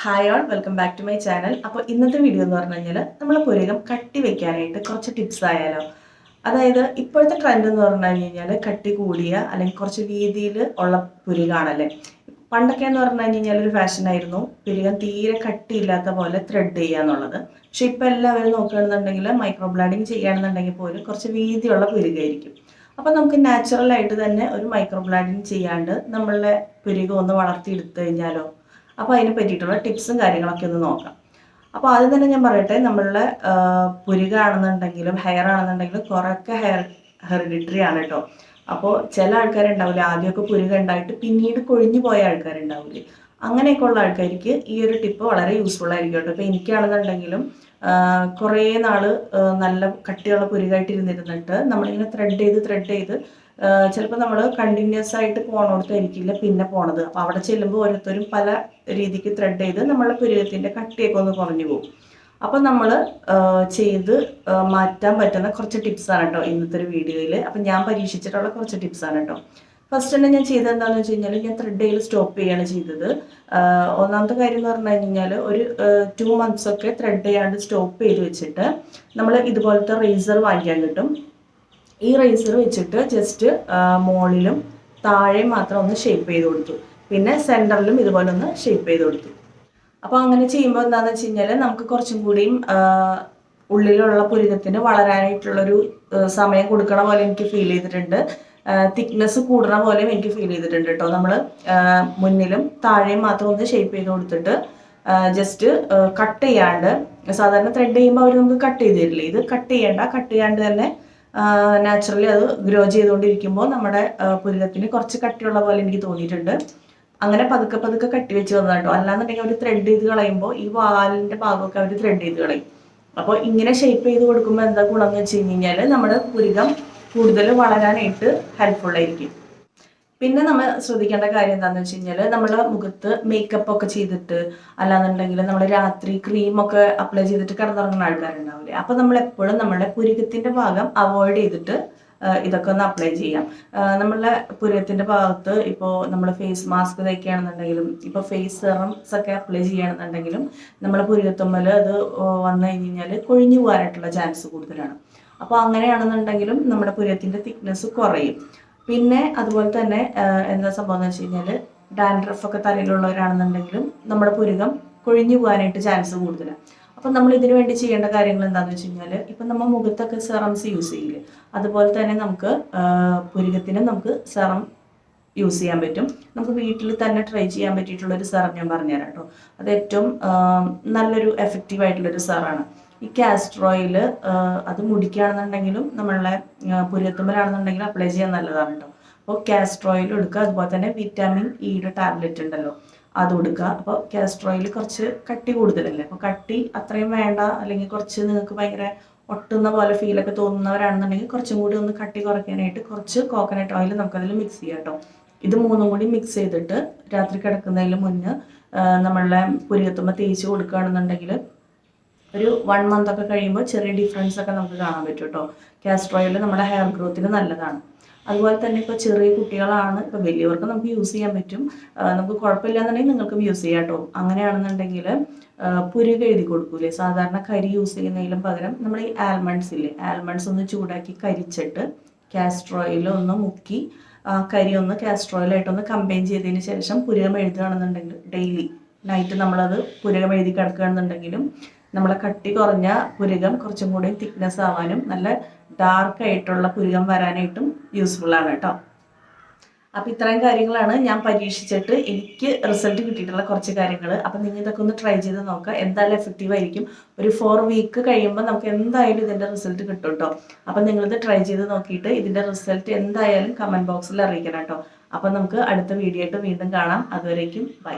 Hi all welcome back to my channel അപ്പോൾ ഇന്നത്തെ video എന്ന് പറഞ്ഞു കഴിഞ്ഞാൽ നമ്മൾ പുരകം കട്ടി വെക്കാനായിട്ട് കുറച്ച് ടിപ്സ് ആയാലോ. അതായത് ഇപ്പോഴത്തെ ട്രെൻഡ് എന്ന് പറഞ്ഞു കഴിഞ്ഞാൽ കട്ടി കൂടിയ അല്ലെങ്കിൽ കുറച്ച് വീതിയിൽ ഉള്ള പുരുകാണല്ലേ പണ്ടൊക്കെ എന്ന് പറഞ്ഞു കഴിഞ്ഞാൽ ഒരു ഫാഷൻ ആയിരുന്നു. പുരുകം തീരെ കട്ടിയില്ലാത്ത പോലെ ത്രെഡ് ചെയ്യുക എന്നുള്ളത്. പക്ഷെ ഇപ്പോൾ എല്ലാവരും നോക്കുകയാണെന്നുണ്ടെങ്കിൽ മൈക്രോ ബ്ലാഡിങ് ചെയ്യുകയാണെന്നുണ്ടെങ്കിൽ പോലും കുറച്ച് വീതിയുള്ള പുരുകയായിരിക്കും അപ്പോൾ നമുക്ക് നാച്ചുറലായിട്ട് തന്നെ ഒരു മൈക്രോ ബ്ലാഡിങ് ചെയ്യാണ്ട് നമ്മളുടെ പുരുകം ഒന്ന് വളർത്തിയെടുത്തു കഴിഞ്ഞാലോ അപ്പോൾ അതിനെ പറ്റിയിട്ടുള്ള ടിപ്സും കാര്യങ്ങളൊക്കെ ഒന്ന് നോക്കാം. അപ്പോൾ ആദ്യം തന്നെ ഞാൻ പറയട്ടെ നമ്മളുടെ പുരുകാണെന്നുണ്ടെങ്കിലും ഹെയർ ആണെന്നുണ്ടെങ്കിലും കുറേയൊക്കെ ഹെയർ ഹെറിഡിറ്ററി ആണ് കേട്ടോ. അപ്പോൾ ചില ആൾക്കാരുണ്ടാവില്ല ആദ്യമൊക്കെ പുരുക ഉണ്ടായിട്ട് പിന്നീട് കൊഴിഞ്ഞു പോയ ആൾക്കാരുണ്ടാവില്ലേ? അങ്ങനെയൊക്കെ ഉള്ള ആൾക്കാർക്ക് ഈ ഒരു ടിപ്പ് വളരെ യൂസ്ഫുൾ ആയിരിക്കും കേട്ടോ. ഇപ്പോൾ എനിക്കാണെന്നുണ്ടെങ്കിലും കുറേ നാൾ നല്ല കട്ടിയുള്ള പുരുകായിട്ട് ഇരുന്നിരുന്നിട്ട് നമ്മളിങ്ങനെ ത്രെഡ് ചെയ്ത് ത്രെഡ് ചെയ്ത് ചിലപ്പോൾ നമ്മൾ കണ്ടിന്യൂസ് ആയിട്ട് പോകണോടത്തായിരിക്കില്ല പിന്നെ പോണത്. അപ്പോൾ അവിടെ ചെല്ലുമ്പോൾ ഓരോരുത്തരും പല രീതിക്ക് ത്രെഡ് ചെയ്ത് നമ്മളെ പുരുകത്തിന്റെ കട്ടിയൊക്കെ ഒന്ന് കുറഞ്ഞു പോകും. അപ്പോൾ നമ്മൾ ചെയ്ത് മാറ്റാൻ പറ്റുന്ന കുറച്ച് ടിപ്സാണ് കേട്ടോ ഇന്നത്തെ ഒരു വീഡിയോയിൽ അപ്പം ഞാൻ പരീക്ഷിച്ചിട്ടുള്ള കുറച്ച് ടിപ്സാണ് കേട്ടോ ഫസ്റ്റ് തന്നെ ഞാൻ ചെയ്തത് എന്താണെന്ന് വെച്ച് കഴിഞ്ഞാൽ ഞാൻ ത്രെഡ് ചെയ്ത് സ്റ്റോപ്പ് ചെയ്യാണ് ചെയ്തത്. ഒന്നാമത്തെ കാര്യം എന്ന് പറഞ്ഞു കഴിഞ്ഞാൽ ഒരു ടു മന്ത്സ് ഒക്കെ ത്രെഡ് ചെയ്യാണ്ട് സ്റ്റോപ്പ് ചെയ്ത് വെച്ചിട്ട് നമ്മൾ ഇതുപോലത്തെ റേസർ വാങ്ങിക്കാൻ കിട്ടും. ഈ റൈസർ വെച്ചിട്ട് ജസ്റ്റ് മോളിലും താഴെ മാത്രം ഒന്ന് ഷേപ്പ് ചെയ്ത് കൊടുത്തു. പിന്നെ സെന്ററിലും ഇതുപോലെ ഒന്ന് ഷേപ്പ് ചെയ്ത് കൊടുത്തു. അപ്പോൾ അങ്ങനെ ചെയ്യുമ്പോൾ എന്താണെന്ന് വെച്ച് കഴിഞ്ഞാൽ നമുക്ക് കുറച്ചും കൂടിയും ഉള്ളിലുള്ള പുരികത്തിന് വളരാനായിട്ടുള്ളൊരു സമയം കൊടുക്കണ പോലെ എനിക്ക് ഫീൽ ചെയ്തിട്ടുണ്ട്. തിക്നെസ് കൂടണ പോലെയും എനിക്ക് ഫീൽ ചെയ്തിട്ടുണ്ട് കേട്ടോ നമ്മൾ മുന്നിലും താഴെയും മാത്രം ഒന്ന് ഷേപ്പ് ചെയ്ത് കൊടുത്തിട്ട് ജസ്റ്റ് കട്ട് ചെയ്യാണ്ട് സാധാരണ ത്രെഡ് ചെയ്യുമ്പോൾ അവർ നമുക്ക് കട്ട് ചെയ്ത് തരില്ലേ? ഇത് കട്ട് ചെയ്യണ്ട കട്ട് ചെയ്യാണ്ട് തന്നെ നാച്ചുറലി അത് ഗ്രോ ചെയ്തുകൊണ്ടിരിക്കുമ്പോൾ നമ്മുടെ പുരുതത്തിന് കുറച്ച് കട്ടിയുള്ള പോലെ എനിക്ക് തോന്നിയിട്ടുണ്ട്. അങ്ങനെ പതുക്കെ പതുക്കെ കട്ടി വെച്ച് വന്നതാണ് കേട്ടോ അല്ലാന്നുണ്ടെങ്കിൽ അവർ ത്രെഡ് ചെയ്ത് കളയുമ്പോൾ ഈ വാലിന്റെ ഭാഗമൊക്കെ അവർ ത്രെഡ് ചെയ്ത് കളയും. അപ്പോൾ ഇങ്ങനെ ഷേപ്പ് ചെയ്ത് കൊടുക്കുമ്പോൾ എന്താ ഗുണം എന്ന് വെച്ച് കഴിഞ്ഞാൽ നമ്മുടെ പുരുകം കൂടുതൽ വളരാനായിട്ട് ഹെൽപ്ഫുൾ ആയിരിക്കും. പിന്നെ നമ്മൾ ശ്രദ്ധിക്കേണ്ട കാര്യം എന്താണെന്ന് വെച്ച് കഴിഞ്ഞാൽ നമ്മുടെ മുഖത്ത് മേക്കപ്പ് ഒക്കെ ചെയ്തിട്ട് അല്ലാന്നുണ്ടെങ്കിൽ നമ്മൾ രാത്രി ക്രീം ഒക്കെ അപ്ലൈ ചെയ്തിട്ട് കിടന്നുറങ്ങുന്ന ആൾക്കാരുണ്ടാവില്ലേ? അപ്പോൾ നമ്മൾ എപ്പോഴും നമ്മുടെ പുരുകത്തിന്റെ ഭാഗം അവോയ്ഡ് ചെയ്തിട്ട് ഇതൊക്കെ ഒന്ന് അപ്ലൈ ചെയ്യാം. നമ്മളെ പുരകത്തിന്റെ ഭാഗത്ത് ഇപ്പോൾ നമ്മൾ ഫേസ് മാസ്ക് തയ്ക്കുകയാണെന്നുണ്ടെങ്കിലും ഇപ്പോൾ ഫേസ് സെറംസ് ഒക്കെ അപ്ലൈ ചെയ്യുകയാണെന്നുണ്ടെങ്കിലും നമ്മളെ പുരകത്തുമ്മൽ അത് വന്നു കഴിഞ്ഞാൽ കൊഴിഞ്ഞു പോകാനായിട്ടുള്ള ചാൻസ് കൂടുതലാണ്. അപ്പോൾ അങ്ങനെയാണെന്നുണ്ടെങ്കിലും നമ്മുടെ പുരത്തിന്റെ തിക്നെസ് കുറയും. പിന്നെ അതുപോലെ തന്നെ എന്താ സംഭവം എന്ന് വെച്ച് കഴിഞ്ഞാൽ ഡാൻഡ്രഫ് ഒക്കെ തലയിലുള്ളവരാണെന്നുണ്ടെങ്കിലും നമ്മുടെ പുരുകം കൊഴിഞ്ഞു പോകാനായിട്ട് ചാൻസ് കൂടുതലാണ് അപ്പം നമ്മൾ ഇതിനു വേണ്ടി ചെയ്യേണ്ട കാര്യങ്ങൾ എന്താണെന്ന് വെച്ച് കഴിഞ്ഞാൽ ഇപ്പം നമ്മൾ മുഖത്തൊക്കെ സെറംസ് യൂസ് ചെയ്യില്ലേ അതുപോലെ തന്നെ നമുക്ക് പുരുകത്തിന് നമുക്ക് സെറം യൂസ് ചെയ്യാൻ പറ്റും. നമുക്ക് വീട്ടിൽ തന്നെ ട്രൈ ചെയ്യാൻ പറ്റിയിട്ടുള്ള ഒരു സെറം ഞാൻ പറഞ്ഞുതരാം കേട്ടോ. അത് ഏറ്റവും നല്ലൊരു എഫക്റ്റീവ് ആയിട്ടുള്ളൊരു സെറാണ് ഈ കാസ്റ്റർ ഓയിൽ അത് മുടിക്കുകയാണെന്നുണ്ടെങ്കിലും നമ്മളെ പുരത്തുമ്പോഴാണെന്നുണ്ടെങ്കിലും അപ്ലൈ ചെയ്യാൻ നല്ലതാണ് കേട്ടോ അപ്പോൾ കാസ്റ്റർ ഓയിൽ എടുക്കുക. അതുപോലെ തന്നെ വിറ്റാമിൻ ഇയുടെ ടാബ്ലറ്റ് ഉണ്ടല്ലോ അത് കൊടുക്കുക. അപ്പോൾ കാസ്റ്റർ ഓയിൽ കുറച്ച് കട്ടി കൂടുതലല്ലേ? അപ്പോൾ കട്ടി അത്രയും വേണ്ട അല്ലെങ്കിൽ കുറച്ച് നിങ്ങൾക്ക് ഭയങ്കര ഒട്ടുന്ന പോലെ ഫീലൊക്കെ തോന്നുന്നവരാണെന്നുണ്ടെങ്കിൽ കുറച്ചും കൂടി ഒന്ന് കട്ടി കുറയ്ക്കാനായിട്ട് കുറച്ച് കോക്കനട്ട് ഓയിൽ നമുക്കതിൽ മിക്സ് ചെയ്യാം കേട്ടോ ഇത് മൂന്നും കൂടി മിക്സ് ചെയ്തിട്ട് രാത്രി കിടക്കുന്നതിന് മുന്നേ നമ്മളെ നമ്മളുടെ പുരികത്തുമ്പോൾ തേച്ച് കൊടുക്കുകയാണെന്നുണ്ടെങ്കിൽ ഒരു വൺ മന്ത് ഒക്കെ കഴിയുമ്പോൾ ചെറിയ ഡിഫറൻസ് ഒക്കെ നമുക്ക് കാണാൻ പറ്റും കേട്ടോ. കാസ്റ്റർ ഓയിൽ നമ്മുടെ ഹെയർ ഗ്രോത്തിന് നല്ലതാണ്. അതുപോലെ തന്നെ ഇപ്പോൾ ചെറിയ കുട്ടികളാണ് ഇപ്പോൾ വലിയവർക്ക് നമുക്ക് യൂസ് ചെയ്യാൻ പറ്റും. നമുക്ക് കുഴപ്പമില്ല എന്നുണ്ടെങ്കിൽ നിങ്ങൾക്കും യൂസ് ചെയ്യാം കേട്ടോ. അങ്ങനെയാണെന്നുണ്ടെങ്കിൽ പുരുക എഴുതി കൊടുക്കൂലേ? സാധാരണ കരി യൂസ് ചെയ്യുന്നതിലും പകരം നമ്മൾ ഈ ആൽമണ്ട്സ് ഇല്ലേ? ആൽമണ്ട്സ് ഒന്ന് ചൂടാക്കി കരിച്ചിട്ട് കാസ്റ്റർ ഓയിൽ ഒന്ന് മുക്കി കരി ഒന്ന് കാസ്റ്റർ കമ്പൈൻ ചെയ്തതിന് ശേഷം പുരുകം എഴുതുകയാണെന്നുണ്ടെങ്കിൽ ഡെയിലി നൈറ്റ് നമ്മളത് പുരുകം എഴുതി കിടക്കുകയാണെന്നുണ്ടെങ്കിലും നമ്മളെ കട്ടി കുറഞ്ഞ പുരുകം കുറച്ചും കൂടി തിക്നെസ് ആവാനും നല്ല ഡാർക്ക് ആയിട്ടുള്ള പുരുകം വരാനായിട്ടും യൂസ്ഫുൾ ആണ് കേട്ടോ. അപ്പം ഇത്രയും കാര്യങ്ങളാണ് ഞാൻ പരീക്ഷിച്ചിട്ട് എനിക്ക് റിസൾട്ട് കിട്ടിയിട്ടുള്ള കുറച്ച് കാര്യങ്ങൾ അപ്പം നിങ്ങൾ ഇതൊക്കെ ഒന്ന് ട്രൈ ചെയ്ത് നോക്കുക. എന്തായാലും എഫക്റ്റീവ് ആയിരിക്കും. ഒരു ഫോർ വീക്ക് കഴിയുമ്പോൾ നമുക്ക് എന്തായാലും ഇതിന്റെ റിസൾട്ട് കിട്ടും കേട്ടോ. അപ്പം നിങ്ങളിത് ട്രൈ ചെയ്ത് നോക്കിയിട്ട് ഇതിന്റെ റിസൾട്ട് എന്തായാലും കമന്റ് ബോക്സിൽ അറിയിക്കണം കേട്ടോ. അപ്പം നമുക്ക് അടുത്ത വീഡിയോ ആയിട്ട് വീണ്ടും കാണാം. അതുവരേക്കും ബൈ